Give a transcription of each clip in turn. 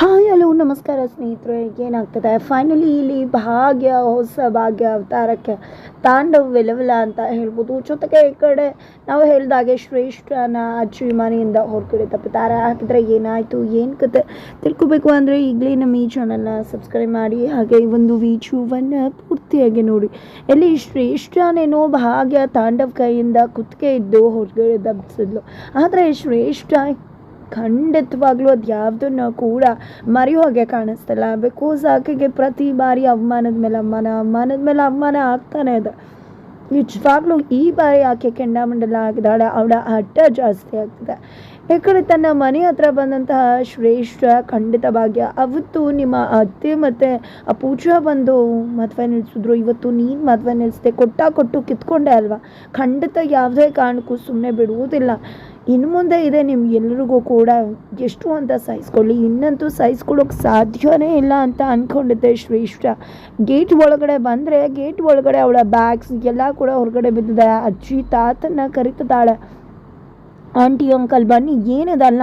Hi, hello, ನಮಸ್ಕಾರ ಸ್ನೇಹಿತರೆ, ಏನಾಗ್ತದೆ? ಫೈನಲಿ ಇಲ್ಲಿ ಭಾಗ್ಯ, ಹೊಸ ಭಾಗ್ಯ, ಅವತಾರಕ್ಕೆ ತಾಂಡವ್ ವಿಲವಿಲ ಅಂತ ಹೇಳ್ಬೋದು. ಜೊತೆಗೆ ಈ ಕಡೆ ನಾವು ಹೇಳಿದಾಗೆ ಶ್ರೇಷ್ಠನ ಅಜ್ಜಿ ಮನೆಯಿಂದ ಹೊರಗಡೆ ತಪ್ಪುತ್ತಾರೆ ಹಾಕಿದ್ರೆ ಏನಾಯಿತು, ಏನು ಕತೆ ತಿಳ್ಕೊಬೇಕು ಅಂದರೆ ಈಗಲೇ ನಮ್ಮ ಈ ಚಾನಲ್ನ ಸಬ್ಸ್ಕ್ರೈಬ್ ಮಾಡಿ, ಹಾಗೆ ಈ ಒಂದು ವಿಡಿಯೋವನ್ನು ಪೂರ್ತಿಯಾಗಿ ನೋಡಿ. ಎಲ್ಲಿ ಶ್ರೇಷ್ಠನೇನೋ ಭಾಗ್ಯ ತಾಂಡವ್ ಕೈಯಿಂದ ಕುತ್ತಿಗೆ ಇದ್ದು ಹೊರಗಡೆ ದಬ್ಬಿಸಿದ್ಲು. ಆದರೆ ಶ್ರೇಷ್ಠ ಖಂಡಿತವಾಗ್ಲೂ ಅದು ಯಾವುದನ್ನು ಕೂಡ ಮರೆಯೋ ಹಾಗೆ ಕಾಣಿಸ್ತಿಲ್ಲ. ಬಿಕಾಸ್ ಆಕೆಗೆ ಪ್ರತಿ ಬಾರಿ ಅವಮಾನದ ಮೇಲೆ ಅವಮಾನ, ಅವಮಾನದ ಮೇಲೆ ಅವಮಾನ ಆಗ್ತಾನೆ ಇದೆ. ನಿಜವಾಗ್ಲೂ ಈ ಬಾರಿ ಆಕೆ ಕೆಂಡಾಮಂಡಲ ಆಗಿದ್ದಾಳೆ, ಅವಳ ಹಠ ಜಾಸ್ತಿ ಆಗ್ತಿದೆ. ಯಾಕಂದರೆ ತನ್ನ ಮನೆ ಹತ್ರ ಬಂದಂತಹ ಶ್ರೇಷ್ಠ ಖಂಡಿತ ಭಾಗ್ಯ ಅವತ್ತು ನಿಮ್ಮ ಅತ್ತೆ ಮತ್ತು ಆ ಪೂಜಾ ಬಂದು ಮದುವೆ ನಿಲ್ಲಿಸಿದ್ರು ಇವತ್ತು ನೀನು ಮದುವೆ ನಿಲ್ಲಿಸ್ದೆ ಕೊಟ್ಟ ಕೊಟ್ಟು ಕಿತ್ಕೊಂಡೆ ಅಲ್ವಾ? ಖಂಡಿತ ಯಾವುದೇ ಕಾರಣಕ್ಕೂ ಸುಮ್ಮನೆ ಬಿಡುವುದಿಲ್ಲ. ಇನ್ನು ಮುಂದೆ ಇದೆ ನಿಮ್ಗೆ ಎಲ್ರಿಗೂ ಕೂಡ ಎಷ್ಟು ಅಂತ ಸಹಿಸ್ಕೊಳ್ಳಿ. ಇನ್ನಂತೂ ಸಹಿಸ್ಕೊಳ್ಳೋಕೆ ಸಾಧ್ಯವೇ ಇಲ್ಲ ಅಂತ ಅಂದ್ಕೊಂಡಿದ್ದೆ ಶ್ರೇಷ್ಠ. ಗೇಟ್ ಒಳಗಡೆ ಬಂದರೆ ಗೇಟ್ ಒಳಗಡೆ ಅವಳ ಬ್ಯಾಗ್ಸ್ ಎಲ್ಲ ಕೂಡ ಹೊರಗಡೆ ಬಿದ್ದಿದೆ. ಅಜ್ಜಿ ತಾತನ್ನ ಕರಿತಿದ್ದಾಳೆ. ಆಂಟಿ, ಅಂಕಲ್ ಬನ್ನಿ ಏನದಲ್ಲ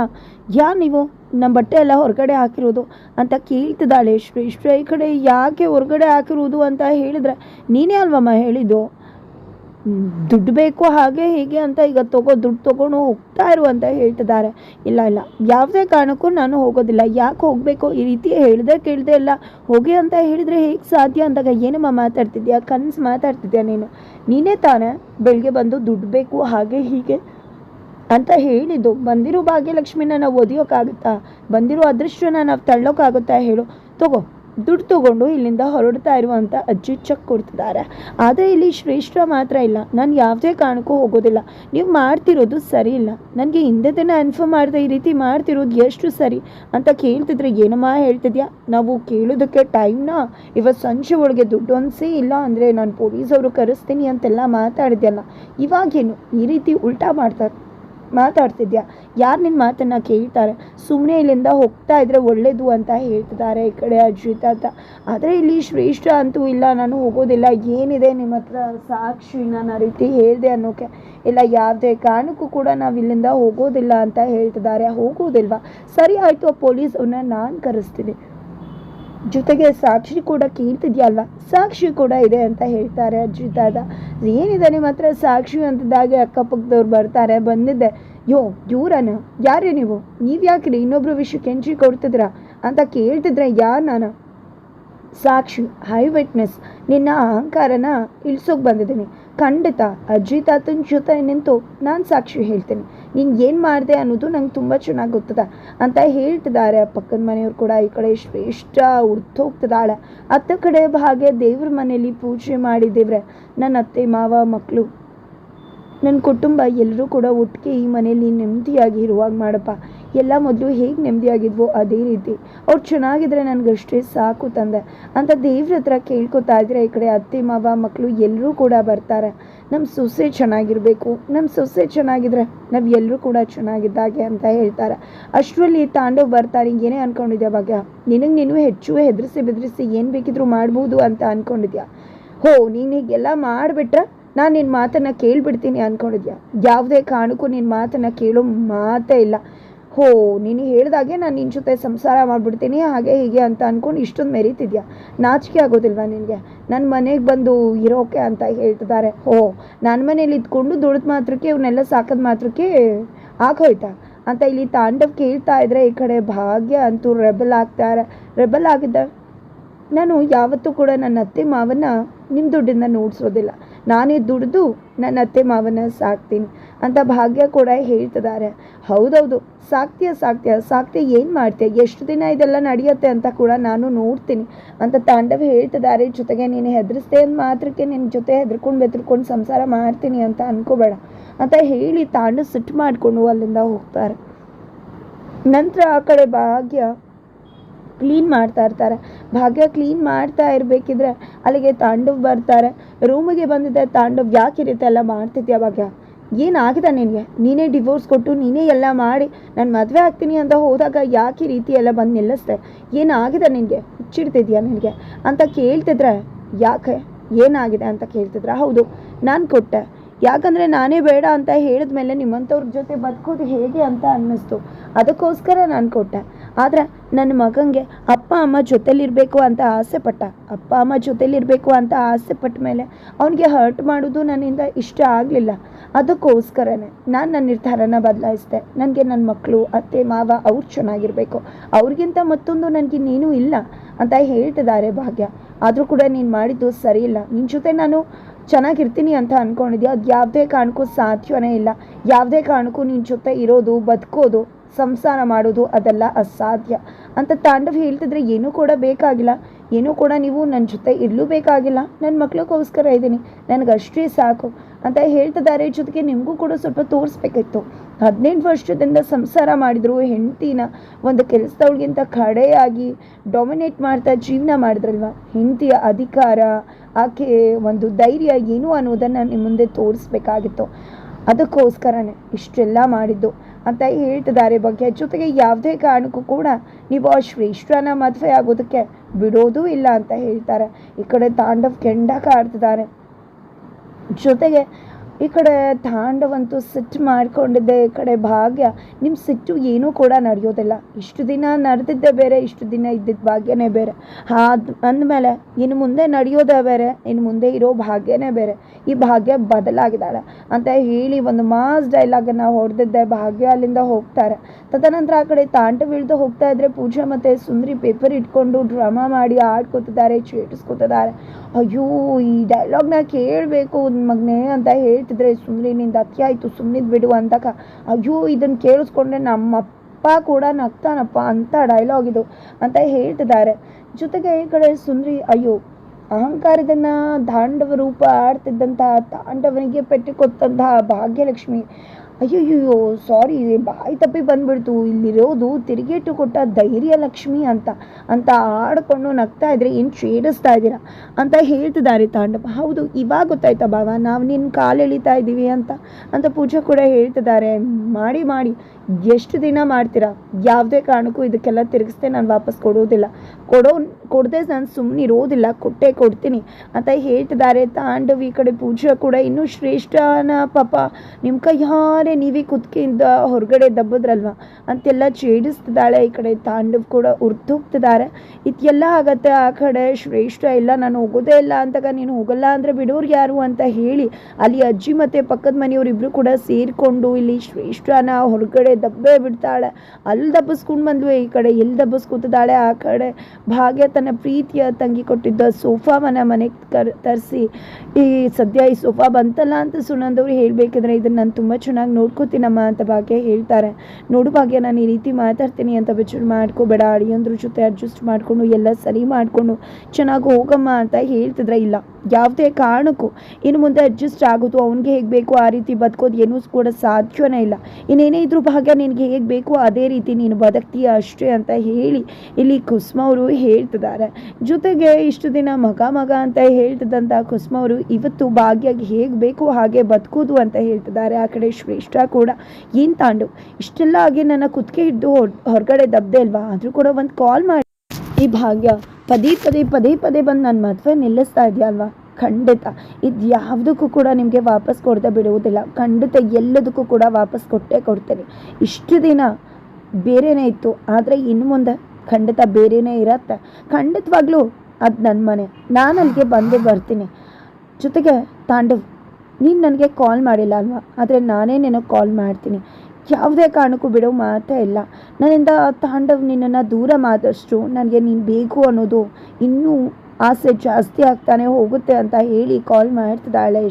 ಯಾ ನೀವು? ನಮ್ಮ ಬಟ್ಟೆ ಎಲ್ಲ ಹೊರಗಡೆ ಹಾಕಿರೋದು ಅಂತ ಕೇಳ್ತಿದ್ದಾಳೆ ಶ್ರೇಷ್ಠ. ಈ ಕಡೆ ಯಾಕೆ ಹೊರಗಡೆ ಹಾಕಿರೋದು ಅಂತ ಹೇಳಿದ್ರೆ ನೀನೇ ಅಲ್ವಮ್ಮ ಹೇಳಿದ್ದು? ದುಡ್ಡು ಬೇಕು ಹಾಗೆ ಹೀಗೆ ಅಂತ ಈಗ ತಗೋ, ದುಡ್ಡು ತಗೊಂಡು ಹೋಗ್ತಾ ಇರು ಅಂತ ಹೇಳ್ತಿದ್ದಾರೆ. ಇಲ್ಲ ಇಲ್ಲ. ಯಾವುದೇ ಕಾರಣಕ್ಕೂ ನಾನು ಹೋಗೋದಿಲ್ಲ. ಯಾಕೆ ಹೋಗಬೇಕು? ಈ ರೀತಿ ಹೇಳ್ದೆ ಕೇಳ್ದೆ ಇಲ್ಲ. ಹೋಗಿ ಅಂತ ಹೇಳಿದರೆ ಹೇಗೆ ಸಾಧ್ಯ ಅಂದಾಗ ಏನಮ್ಮ ಮಾತಾಡ್ತಿದ್ಯಾ? ಕನಸು ಮಾತಾಡ್ತಿದ್ಯಾ ನೀನು? ನೀನೇ ತಾನೇ ಬೆಳಗ್ಗೆ ಬಂದು ದುಡ್ಡು ಬೇಕು ಹಾಗೆ ಹೀಗೆ ಅಂತ ಹೇಳಿದ್ದು. ಬಂದಿರೋ ಭಾಗ್ಯಲಕ್ಷ್ಮಿನ ನಾವು ಒದಿಯೋಕ್ಕಾಗುತ್ತಾ ಬಂದಿರೋ ಅದೃಷ್ಟನ ನಾವು ತಳ್ಳೋಕ್ಕಾಗುತ್ತಾ ಹೇಳು. ತಗೋ. ದುಡ್ಡು ತಗೊಂಡು ಇಲ್ಲಿಂದ ಹೊರಡ್ತಾ ಇರುವಂಥ ಅಜ್ಜಿ ಚೆಕ್ ಕೊಡ್ತಿದ್ದಾರೆ. ಆದರೆ ಇಲ್ಲಿ ಶ್ರೇಷ್ಠ ಮಾತ್ರ ಇಲ್ಲ. ನಾನು ಯಾವುದೇ ಕಾರಣಕ್ಕೂ ಹೋಗೋದಿಲ್ಲ. ನೀವು ಮಾಡ್ತಿರೋದು ಸರಿ ಇಲ್ಲ. ನನಗೆ ಹಿಂದೆ ದಿನ ಇನ್ಫಾರ್ಮ್ ಮಾಡಿದೆ ಈ ರೀತಿ ಮಾಡ್ತಿರೋದು ಎಷ್ಟು ಸರಿ? ಅಂತ ಕೇಳ್ತಿದ್ರೆ, ಏನಮ್ಮ ಹೇಳ್ತಿದ್ಯಾ? ನಾವು ಕೇಳೋದಕ್ಕೆ ಟೈಮ್ನ? ಇವತ್ತು ಸಂಜೆ ಒಳಗೆ ದುಡ್ಡು ಅನ್ಸಿ ಇಲ್ಲ ಅಂದರೆ ನಾನು ಪೊಲೀಸವರು ಕರೆಸ್ತೀನಿ ಅಂತೆಲ್ಲ ಮಾತಾಡಿದ್ಯಲ್ಲ. ಇವಾಗೇನು? ಈ ರೀತಿ ಉಲ್ಟಾ ಮಾಡ್ತಾರೆ ಮಾತಾಡ್ತಿದ್ಯಾ? ಯಾರು ನಿನ್ನ ಮಾತನ್ನು ಕೇಳ್ತಾರೆ? ಸುಮ್ಮನೆ ಇಲ್ಲಿಂದ ಹೋಗ್ತಾ ಇದ್ರೆ ಒಳ್ಳೇದು ಅಂತ ಹೇಳ್ತಿದ್ದಾರೆ ಈ ಕಡೆ ಅಜ್ಜಿ ತಾತ ಆದರೆ ಇಲ್ಲಿ ಶ್ರೇಷ್ಠ ಅಂತೂ ಇಲ್ಲ, ನಾನು ಹೋಗೋದಿಲ್ಲ. ಏನಿದೆ ನಿಮ್ಮ ಹತ್ರ ಸಾಕ್ಷಿ? ನಾನು ಆ ರೀತಿ ಹೇಳಿದೆ ಅನ್ನೋಕೆ. ಇಲ್ಲ, ಯಾವುದೇ ಕಾರಣಕ್ಕೂ ಕೂಡ ನಾವು ಇಲ್ಲಿಂದ ಹೋಗೋದಿಲ್ಲ ಅಂತ ಹೇಳ್ತಿದ್ದಾರೆ. ಹೋಗೋದಿಲ್ವಾ? ಸರಿ ಆಯಿತು ಪೊಲೀಸ್ ಅವನ್ನ ನಾನು ಕರೆಸ್ತೀನಿ. ಜೊತೆಗೆ ಸಾಕ್ಷಿ ಕೂಡ ಕೇಳ್ತಿದ್ಯಲ್ಲ ಸಾಕ್ಷಿ ಕೂಡ ಇದೆ ಅಂತ ಹೇಳ್ತಾರೆ ಅಜ್ಜಿ ತಾತ ಏನಿದೆ ನಿಮ್ಮ ಹತ್ರ ಸಾಕ್ಷಿ ಅಂತದಾಗೆ ಅಕ್ಕಪಕ್ಕದವ್ರು ಬರ್ತಾರೆ, ಬಂದಿದ್ದೆ. ಯೋ ಇವ್ರನ ಯಾರೇ ನೀವು? ನೀವು ಯಾಕ್ರಿ ಇನ್ನೊಬ್ರು ವಿಷಯಕ್ಕೆ ಎಂಟ್ರಿ ಕೊಡ್ತಿದ್ರ? ಅಂತ ಕೇಳ್ತಿದ್ರೆ ಯಾರು ನಾನು? ಸಾಕ್ಷಿ ಹೈ ವಿಟ್ನೆಸ್. ನಿನ್ನ ಅಹಂಕಾರನ ಇಳಿಸೋಕೆ ಬಂದಿದ್ದೀನಿ. ಖಂಡಿತ ಅಜ್ಜಿ ತಾತನ ಜೊತೆ ನಿಂತು ನಾನು ಸಾಕ್ಷಿ ಹೇಳ್ತೀನಿ. ನೀನು ಏನು ಮಾಡಿದೆ ಅನ್ನೋದು ನಂಗೆ ತುಂಬ ಚೆನ್ನಾಗಿ ಗೊತ್ತದ. ಅಂತ ಹೇಳ್ತಿದ್ದಾರೆ ಪಕ್ಕದ ಮನೆಯವ್ರು ಕೂಡ. ಈ ಕಡೆ ಶ್ರೇಷ್ಠ ಹೋಗ್ತದಾಳೆ ಅತ್ತ ಕಡೆ ಹಾಗೆ ದೇವ್ರ ಮನೆಯಲ್ಲಿ ಪೂಜೆ ಮಾಡಿದ್ದೇವ್ರೆ ನನ್ನ ಅತ್ತೆ, ಮಾವ ಮಕ್ಕಳು ನನ್ನ ಕುಟುಂಬ ಎಲ್ಲರೂ ಕೂಡ ಒಟ್ಟಿಗೆ ಈ ಮನೆಯಲ್ಲಿ ನೆಮ್ಮದಿಯಾಗಿ ಇರುವಾಗ ಮಾಡಪ್ಪ. ಎಲ್ಲ ಮೊದಲು ಹೇಗೆ ನೆಮ್ಮದಿಯಾಗಿದ್ವೋ ಅದೇ ರೀತಿ. ಅವ್ರು ಚೆನ್ನಾಗಿದ್ರೆ ನನಗಷ್ಟೇ ಸಾಕು ತಂದೆ. ಅಂತ ದೇವ್ರ ಹತ್ರ ಕೇಳ್ಕೊತಾ ಇದ್ರೆ ಈ ಕಡೆ ಅತ್ತೆ, ಮಾವ ಮಕ್ಕಳು ಎಲ್ಲರೂ ಕೂಡ ಬರ್ತಾರೆ. ನಮ್ಮ ಸೊಸೆ ಚೆನ್ನಾಗಿರಬೇಕು. ನಮ್ಮ ಸೊಸೆ ಚೆನ್ನಾಗಿದ್ರೆ ನಾವು ಎಲ್ಲರೂ ಕೂಡ ಚೆನ್ನಾಗಿದ್ದಾಗೆ ಅಂತ ಹೇಳ್ತಾರೆ. ಅಷ್ಟರಲ್ಲಿ ತಾಂಡವ್ ಬರ್ತಾರೆ. ಏನೇ ಅಂದ್ಕೊಂಡಿದ್ಯಾ ಭಾಗ್ಯ? ನಿನಗೆ ನೀನು ಹೆಚ್ಚು ಹೆದರಿಸಿ ಬೆದರಿಸಿ ಏನು ಬೇಕಿದ್ರೂ ಮಾಡ್ಬೋದು ಅಂತ ಅಂದ್ಕೊಂಡಿದ್ಯಾ ಹೋ, ನೀನು ಹೀಗೆಲ್ಲ ಮಾಡಿಬಿಟ್ರೆ ನಾನು ನಿನ್ನ ಮಾತನ್ನು ಕೇಳಿಬಿಡ್ತೀನಿ ಅಂದ್ಕೊಂಡಿದ್ಯಾ ಯಾವುದೇ ಕಾರಣಕ್ಕೂ ನಿನ್ನ ಮಾತನ್ನು ಕೇಳೋ ಮಾತೇ ಇಲ್ಲ. ಹೋ ನೀನು ಹೇಳಿದಾಗೆ ನಾನು ನಿನ್ನ ಜೊತೆ ಸಂಸಾರ ಮಾಡಿಬಿಡ್ತೀನಿ, ಹಾಗೆ ಹೀಗೆ ಅಂತ ಅಂದ್ಕೊಂಡು ಇಷ್ಟೊಂದು ಮೆರೀತಿದ್ಯಾ? ನಾಚಿಕೆ ಆಗೋದಿಲ್ವಾ ನಿನಗೆ? ನನ್ನ ಮನೆಗೆ ಬಂದು ಇರೋಕೆ ಅಂತ ಹೇಳ್ತಿದ್ದಾರೆ. ಹೋ ನನ್ನ ಮನೇಲಿ ಇದ್ಕೊಂಡು ದುಡಿದ ಮಾತ್ರಕ್ಕೆ ಇವನ್ನೆಲ್ಲ ಸಾಕದ ಮಾತ್ರಕ್ಕೆ ಆಗೋಯ್ತಾ ಅಂತ ಇಲ್ಲಿ ತಾಂಡವ್ ಕೇಳ್ತಾ ಇದ್ರೆ ಈ ಕಡೆ ಭಾಗ್ಯ ಅಂತೂ ರೆಬಲ್ ಆಗ್ತಾರೆ. ರೆಬಲ್ ಆಗಿದ್ದ? ನಾನು ಯಾವತ್ತೂ ಕೂಡ ನನ್ನ ಅತ್ತೆ ಮಾವನ್ನ ನಿಮ್ಮ ದುಡ್ಡಿಂದ ನೋಡಿಸೋದಿಲ್ಲ. ನಾನೇ ದುಡಿದು ನನ್ನ ಅತ್ತೆ ಮಾವನ ಸಾಕ್ತೀನಿ. ಅಂತ ಭಾಗ್ಯ ಕೂಡ ಹೇಳ್ತಿದ್ದಾರೆ. ಹೌದೌದು, ಸಾಕ್ತೀಯ ಸಾಕ್ತೀಯ, ಸಾಕ್ತ್ಯ ಏನು ಮಾಡ್ತೀಯ? ಎಷ್ಟು ದಿನ ಇದೆಲ್ಲ ನಡೆಯುತ್ತೆ ಅಂತ ಕೂಡ ನಾನು ನೋಡ್ತೀನಿ ಅಂತ ತಾಂಡವ ಹೇಳ್ತಿದ್ದಾರೆ. ಜೊತೆಗೆ ನೀನು ಹೆದರಿಸ್ದೆ ಅಂದ ಮಾತ್ರಕ್ಕೆ ನಿನ್ನ ಜೊತೆ ಹೆದರ್ಕೊಂಡು ಬೆದರ್ಕೊಂಡು ಸಂಸಾರ ಮಾಡ್ತೀನಿ ಅಂತ ಅನ್ಕೋಬೇಡ ಅಂತ ಹೇಳಿ ತಾಂಡ ಸಿಟ್ಟು ಮಾಡಿಕೊಂಡು ಅಲ್ಲಿಂದ ಹೋಗ್ತಾರೆ. ನಂತರ ಆ ಕಡೆ ಭಾಗ್ಯ ಕ್ಲೀನ್ ಮಾಡ್ತಾ ಇರ್ತಾರೆ. ಭಾಗ್ಯ ಕ್ಲೀನ್ ಮಾಡ್ತಾ ಇರಬೇಕಿದ್ರೆ ಅಲ್ಲಿಗೆ ತಾಂಡವ್ ಬರ್ತಾರೆ. ರೂಮಿಗೆ ಬಂದಿದ್ದೆ ತಾಂಡವ್, ಯಾಕೆ ಇರುತ್ತೆ ರೀತಿ ಎಲ್ಲ ಮಾಡ್ತಿದ್ಯಾ ಭಾಗ್ಯ? ಏನಾಗಿದೆ ನಿನಗೆ? ನೀನೇ ಡಿವೋರ್ಸ್ ಕೊಟ್ಟು ನೀನೇ ಎಲ್ಲ ಮಾಡಿ ನಾನು ಮದುವೆ ಆಗ್ತೀನಿ ಅಂತ ಹೋದಾಗ ಯಾಕೆ ಈ ರೀತಿ ಎಲ್ಲ ಬಂದು ನಿಲ್ಲಿಸ್ದೆ? ಏನಾಗಿದೆ ನಿನಗೆ? ಹುಚ್ಚಿಡ್ತಿದ್ಯಾ ನಿನಗೆ? ಅಂತ ಕೇಳ್ತಿದ್ರೆ ಯಾಕೆ? ಏನಾಗಿದೆ ಅಂತ ಕೇಳ್ತಿದ್ರ, ಹೌದು, ನಾನು ಕೊಟ್ಟೆ. ಯಾಕಂದರೆ ನಾನೇ ಬೇಡ ಅಂತ ಹೇಳಿದ್ಮೇಲೆ ನಿಮ್ಮಂಥವ್ರ ಜೊತೆ ಬದುಕೋದು ಹೇಗೆ ಅಂತ ಅನ್ನಿಸ್ತು. ಅದಕ್ಕೋಸ್ಕರ ನಾನು ಕೊಟ್ಟೆ. ಆದರೆ ನನ್ನ ಮಗನಿಗೆ ಅಪ್ಪ, ಅಮ್ಮ ಜೊತೆಲಿರಬೇಕು ಅಂತ ಆಸೆ ಪಟ್ಟ. ಅಪ್ಪ, ಅಮ್ಮ ಜೊತೆಲಿರಬೇಕು ಅಂತ ಆಸೆ ಪಟ್ಟ ಮೇಲೆ ಅವನಿಗೆ ಹರ್ಟ್ ಮಾಡೋದು ನನ್ನಿಂದ ಇಷ್ಟ ಆಗಲಿಲ್ಲ. ಅದಕ್ಕೋಸ್ಕರನೇ ನಾನು ನನ್ನ ನಿರ್ಧಾರನ ಬದಲಾಯಿಸಿದೆ. ನನಗೆ ನನ್ನ ಮಕ್ಕಳು ಅತ್ತೆ, ಮಾವ ಅವ್ರು ಚೆನ್ನಾಗಿರಬೇಕು. ಅವ್ರಿಗಿಂತ ಮತ್ತೊಂದು ನನಗೆ ನೀನು ಇಲ್ಲ ಅಂತ ಹೇಳ್ತಿದ್ದಾರೆ ಭಾಗ್ಯ. ಆದರೂ ಕೂಡ ನೀನು ಮಾಡಿದ್ದು ಸರಿ ಇಲ್ಲ ನಿನ್ನ ಜೊತೆ ನಾನು ಚೆನ್ನಾಗಿರ್ತೀನಿ ಅಂತ ಅಂದ್ಕೊಂಡಿದ್ಯಾ ಅದು ಯಾವುದೇ ಕಾರಣಕ್ಕೂ ಸಾಧ್ಯವೇ ಇಲ್ಲ. ಯಾವುದೇ ಕಾರಣಕ್ಕೂ ನಿನ್ನ ಜೊತೆ ಇರೋದು, ಬದುಕೋದು, ಸಂಸಾರ ಮಾಡೋದು ಅದೆಲ್ಲ ಅಸಾಧ್ಯ. ಅಂತ ತಾಂಡವ್ ಹೇಳ್ತಿದ್ರೆ ಏನೂ ಕೂಡ ಬೇಕಾಗಿಲ್ಲ. ಏನೂ ಕೂಡ ನೀವು ನನ್ನ ಜೊತೆ ಇರಲೂ ಬೇಕಾಗಿಲ್ಲ. ನನ್ನ ಮಕ್ಳಿಗೋಸ್ಕರ ಇದ್ದೀನಿ. ನನಗಷ್ಟೇ ಸಾಕು. ಅಂತ ಹೇಳ್ತಿದ್ದಾರೆ ಜೊತೆಗೆ ನಿಮಗೂ ಕೂಡ ಸ್ವಲ್ಪ ತೋರಿಸ್ಬೇಕಿತ್ತು. ಹದಿನೆಂಟು ವರ್ಷದಿಂದ ಸಂಸಾರ ಮಾಡಿದ್ರು ಹೆಂಡ್ತಿನ. ಒಂದು ಕೆಲಸದವಳಿಗಿಂತ ಕಡೆಯಾಗಿ ಡೊಮಿನೇಟ್ ಮಾಡ್ತಾ ಜೀವನ ಮಾಡಿದ್ರಲ್ವ? ಹೆಂಡತಿಯ ಅಧಿಕಾರ, ಆಕೆ ಒಂದು ಧೈರ್ಯ ಏನು ಅನ್ನೋದನ್ನು ನಿಮ್ಮ ಮುಂದೆ ತೋರಿಸ್ಬೇಕಾಗಿತ್ತು. ಅದಕ್ಕೋಸ್ಕರನೇ ಇಷ್ಟೆಲ್ಲ ಮಾಡಿದ್ದು. ಅಂತ ಹೇಳ್ತಿದ್ದಾರೆ ಬಗ್ಗೆ ಜೊತೆಗೆ ಯಾವುದೇ ಕಾರಣಕ್ಕೂ ಕೂಡ ನೀವು ಆ ಶ್ರೇಷ್ಠನ ಮದುವೆ ಆಗೋದಕ್ಕೆ ಬಿಡೋದೂ ಇಲ್ಲ ಅಂತ ಹೇಳ್ತಾರೆ. ಈ ಕಡೆ ತಾಂಡವ್ ಕೆಂಡ ಆಡ್ತಿದ್ದಾರೆ. ಜೊತೆಗೆ ಈ ಕಡೆ ತಾಂಡವಂತೂ ಸಿಟ್ಟು ಮಾಡಿಕೊಂಡಿದ್ದೆ, ಈ ಕಡೆ ಭಾಗ್ಯ. ನಿಮ್ಮ ಸಿಟ್ಟು ಏನೂ ಕೂಡ ನಡೆಯೋದಿಲ್ಲ. ಇಷ್ಟು ದಿನ ನಡೆದಿದ್ದೆ ಬೇರೆ, ಇಷ್ಟು ದಿನ ಇದ್ದಿದ್ದ ಭಾಗ್ಯನೇ ಬೇರೆ. ಅದು ಅಂದಮೇಲೆ, ಇನ್ನು ಮುಂದೆ ನಡೆಯೋದೇ ಬೇರೆ, ಇನ್ನು ಮುಂದೆ ಇರೋ ಭಾಗ್ಯನೇ ಬೇರೆ. ಈ ಭಾಗ್ಯ ಬದಲಾಗಿದ್ದಾಳೆ ಅಂತ ಹೇಳಿ ಒಂದು ಮಾಸ್ ಡೈಲಾಗನ್ನು ಹೊಡೆದಿದ್ದೆ. ಭಾಗ್ಯ ಅಲ್ಲಿಂದ ಹೋಗ್ತಾರೆ. ತದನಂತರ ಆ ಕಡೆ ತಾಂಡವ ಇಳ್ದು ಹೋಗ್ತಾ ಇದ್ರೆ ಪೂಜಾ ಮತ್ತು ಸುಂದರಿ ಪೇಪರ್ ಇಟ್ಕೊಂಡು ಡ್ರಾಮಾ ಮಾಡಿ ಆಡ್ಕೋತಿದ್ದಾರೆ, ಚೇಟಿಸ್ಕೋತಿದ್ದಾರೆ. ಅಯ್ಯೋ, ಈ ಡೈಲಾಗ್ನ ಕೇಳಬೇಕು ಮಗನೇ ಅಂತ ಹೇಳ್ತಿದ್ರೆ ಸುಮ್ಮನೆ ನಿಂದ ಅತಿ ಆಯಿತು ಸುಮ್ಮನಿದ್ ಬಿಡು ಅಂದಾಗ, ಅಯ್ಯೋ ಇದನ್ನು ಕೇಳಿಸ್ಕೊಂಡ್ರೆ ನಮ್ಮಪ್ಪ ಕೂಡ ನಗ್ತಾನಪ್ಪ ಅಂತ ಡೈಲಾಗ್ ಇದು ಅಂತ ಹೇಳ್ತಿದ್ದಾರೆ. ಜೊತೆಗೆ ಈ ಕಡೆ ಸುಂದ್ರಿ, ಅಯ್ಯೋ, ಅಹಂಕಾರದನ್ನ ತಾಂಡವ ರೂಪ ಆಡ್ತಿದ್ದಂತಹ ತಾಂಡವನಿಗೆ ಪೆಟ್ಟಿಕೊತ್ತಂತಹ ಭಾಗ್ಯಲಕ್ಷ್ಮಿ ಅಯ್ಯಯ್ಯೋ ಸಾರಿ ಬಾಯಿ ತಪ್ಪಿ ಬಂದ್ಬಿಡ್ತು. ಇಲ್ಲಿರೋದು ತಿರುಗೇಟು ಕೊಟ್ಟ ಧೈರ್ಯ ಲಕ್ಷ್ಮಿ ಅಂತ ಅಂತ ಆಡಿಕೊಂಡು ನಗ್ತಾ ಇದ್ರೆ ಏನು ಛೇಡಿಸ್ತಾ ಇದ್ದೀರಾ ಅಂತ ಹೇಳ್ತಿದ್ದಾರೆ ತಾಂಡವ. ಹೌದು, ಇವಾಗ ಗೊತ್ತಾಯ್ತಾ ಬಾವ ನಾವು ನಿನ್ನ ಕಾಲು ಎಳಿತಾ ಇದ್ದೀವಿ ಅಂತ ಅಂತ ಪೂಜಾ ಕೂಡ ಹೇಳ್ತಿದ್ದಾರೆ. ಮಾಡಿ ಮಾಡಿ. ಎಷ್ಟು ದಿನ ಮಾಡ್ತೀರಾ? ಯಾವುದೇ ಕಾರಣಕ್ಕೂ ಇದಕ್ಕೆಲ್ಲ ತಿರುಗಿಸ್ದೆ ನಾನು ವಾಪಸ್ ಕೊಡೋದಿಲ್ಲ. ಕೊಡೋ, ಕೊಡದೆ ನಾನು ಸುಮ್ಮನೆ ಇರೋದಿಲ್ಲ. ಕೊಟ್ಟೆ ಕೊಡ್ತೀನಿ ಅಂತ ಹೇಳ್ತಿದ್ದಾರೆ ತಾಂಡವ್ ಈ ಕಡೆ ಪೂಜಾ ಕೂಡ. ಇನ್ನೂ ಶ್ರೇಷ್ಠನ ಪಾಪ ನಿಮ್ಮ ಕೈಯಾರೆ ನೀವೇ ಕುತ್ಕೆಯಿಂದ ಹೊರಗಡೆ ದಬ್ಬದ್ರಲ್ವ? ಅಂತೆಲ್ಲ ಛೇಡಿಸ್ತಿದ್ದಾಳೆ ಈ ಕಡೆ ತಾಂಡವ್ ಕೂಡ ಉರ್ತೋಗ್ತಿದ್ದಾರೆ ಇದೆಲ್ಲ ಆಗತ್ತೆ ಆ ಕಡೆ? ಶ್ರೇಷ್ಠ ಇಲ್ಲ, ನಾನು ಹೋಗೋದೇ ಇಲ್ಲ ಅಂತಾಗ ನೀನು ಹೋಗಲ್ಲ ಅಂದರೆ ಬಿಡೋರು ಯಾರು ಅಂತ ಹೇಳಿ ಅಲ್ಲಿ ಅಜ್ಜಿ ಮತ್ತು ಪಕ್ಕದ ಮನೆಯವರಿಬ್ಬರು ಕೂಡ ಸೇರಿಕೊಂಡು ಇಲ್ಲಿ ಶ್ರೇಷ್ಠನ ಹೊರಗಡೆ ದಬ್ಬೆ ಬಿಡ್ತಾಳೆ. ಅಲ್ಲಿ ದಬ್ಬಿಸ್ಕೊಂಡು ಬಂದ್ವಿ ಈ ಕಡೆ, ಎಲ್ಲಿ ದಬ್ಬಿಸ್ಕೊತಿದ್ದಾಳೆ ಆ ಕಡೆ? ಭಾಗ್ಯ ತನ್ನ ಪ್ರೀತಿಯ ತಂಗಿ ಕೊಟ್ಟಿದ್ದ ಸೋಫಾವನ್ನ ಮನೆಗೆ ಕರ್, ತರಿಸಿ, ಈ ಸದ್ಯ ಈ ಸೋಫಾ ಬಂತಲ್ಲ ಅಂತ ಸುನಂದವ್ರು ಹೇಳಬೇಕಿದ್ರೆ ಇದನ್ನು ನಾನು ತುಂಬ ಚೆನ್ನಾಗಿ ನೋಡ್ಕೋತೀನಮ್ಮ ಅಂತ ಭಾಗ್ಯ ಹೇಳ್ತಾರೆ. ನೋಡು ಭಾಗ್ಯ ನಾನು ಈ ರೀತಿ ಮಾತಾಡ್ತೀನಿ ಅಂತ ಬಿಚ್ಚು ಮಾಡ್ಕೋಬೇಡ ಅಡಿಯಂದ್ರ ಜೊತೆ ಅಡ್ಜಸ್ಟ್ ಮಾಡಿಕೊಂಡು ಎಲ್ಲ ಸರಿ ಮಾಡಿಕೊಂಡು ಚೆನ್ನಾಗಿ ಹೋಗಮ್ಮ ಅಂತ ಹೇಳ್ತಿದ್ರೆ ಇಲ್ಲ. ಯಾವುದೇ ಕಾರಣಕ್ಕೂ. ಇನ್ನು ಮುಂದೆ ಅಡ್ಜಸ್ಟ್ ಆಗೋದು, ಅವನಿಗೆ ಹೇಗೆ ಬೇಕು ಆ ರೀತಿ ಬದುಕೋದು ಏನೂ ಕೂಡ ಸಾಧ್ಯವೇ ಇಲ್ಲ. ಇನ್ನೇನೇ ಇದ್ರೂ ಭಾಗ್ಯ ನಿನಗೆ ಹೇಗೆ ಬೇಕು ಅದೇ ರೀತಿ ನೀನು ಬದುಕ್ತೀಯ ಅಷ್ಟೇ ಅಂತ ಹೇಳಿ ಇಲ್ಲಿ ಕುಸುಮ ಅವರು ಹೇಳ್ತಿದ್ದಾರೆ. ಜೊತೆಗೆ ಇಷ್ಟು ದಿನ ಮಗ ಮಗ ಅಂತ ಹೇಳ್ತಿದ್ದಂಥ ಕುಸುಮ ಅವರು ಇವತ್ತು ಭಾಗ್ಯಾಗಿ ಹೇಗೆ ಬೇಕು ಹಾಗೆ ಬದುಕೋದು ಅಂತ ಹೇಳ್ತಿದ್ದಾರೆ. ಆ ಕಡೆ ಶ್ರೇಷ್ಠ ಕೂಡ ಏನು ತಾಂಡು? ಇಷ್ಟೆಲ್ಲ ಆಗಿ ನನ್ನ ಕುತ್ತಿಗೆ ಹಿಡ್ದು ಹೊರಗಡೆ ದಬ್ಬದೆ ಅಲ್ವಾ? ಆದರೂ ಕೂಡ ಒಂದು ಕಾಲ್ ಮಾಡಿ. ಈ ಭಾಗ್ಯ ಪದೇ ಪದೇ ಪದೇ ಪದೇ ಬಂದು ನನ್ನ ಮದುವೆ ನಿಲ್ಲಿಸ್ತಾ ಇದೆಯಲ್ವಾ? ಖಂಡಿತ. ಇದು ಯಾವುದಕ್ಕೂ ಕೂಡ ನಿಮಗೆ ವಾಪಸ್ ಕೊಡದೆ ಬಿಡುವುದಿಲ್ಲ. ಖಂಡಿತ ಎಲ್ಲದಕ್ಕೂ ಕೂಡ ವಾಪಸ್ ಕೊಟ್ಟೇ ಕೊಡ್ತೇನೆ. ಇಷ್ಟು ದಿನ ಬೇರೆನೇ ಇತ್ತು. ಆದರೆ ಇನ್ನು ಮುಂದೆ ಖಂಡಿತ ಬೇರೆನೇ ಇರತ್ತೆ. ಖಂಡಿತವಾಗ್ಲೂ ಅದು ನನ್ನ ಮನೆ. ನಾನು ಅಲ್ಲಿಗೆ ಬಂದು ಬರ್ತೀನಿ. ಜೊತೆಗೆ ತಾಂಡವ್, ನೀನು ನನಗೆ ಕಾಲ್ ಮಾಡಿಲ್ಲ ಅಲ್ವಾ? ಆದರೆ ನಾನೇ ನಿನಗೆ ಕಾಲ್ ಮಾಡ್ತೀನಿ. ಯಾವುದೇ ಕಾರಣಕ್ಕೂ ಬಿಡೋ ಮಾತೇ ಇಲ್ಲ. ನನ್ನಿಂದ ತಾಂಡವ್ ನಿನ್ನನ್ನು ದೂರ ಮಾದಷ್ಟು ನನಗೆ ನೀನು ಬೇಕು ಅನ್ನೋದು ಇನ್ನೂ ಆಸೆ ಜಾಸ್ತಿ ಆಗ್ತಾನೆ ಹೋಗುತ್ತೆ ಅಂತ ಹೇಳಿ ಕಾಲ್ ಮಾಡ್ತಿದ್ದಾಳೆ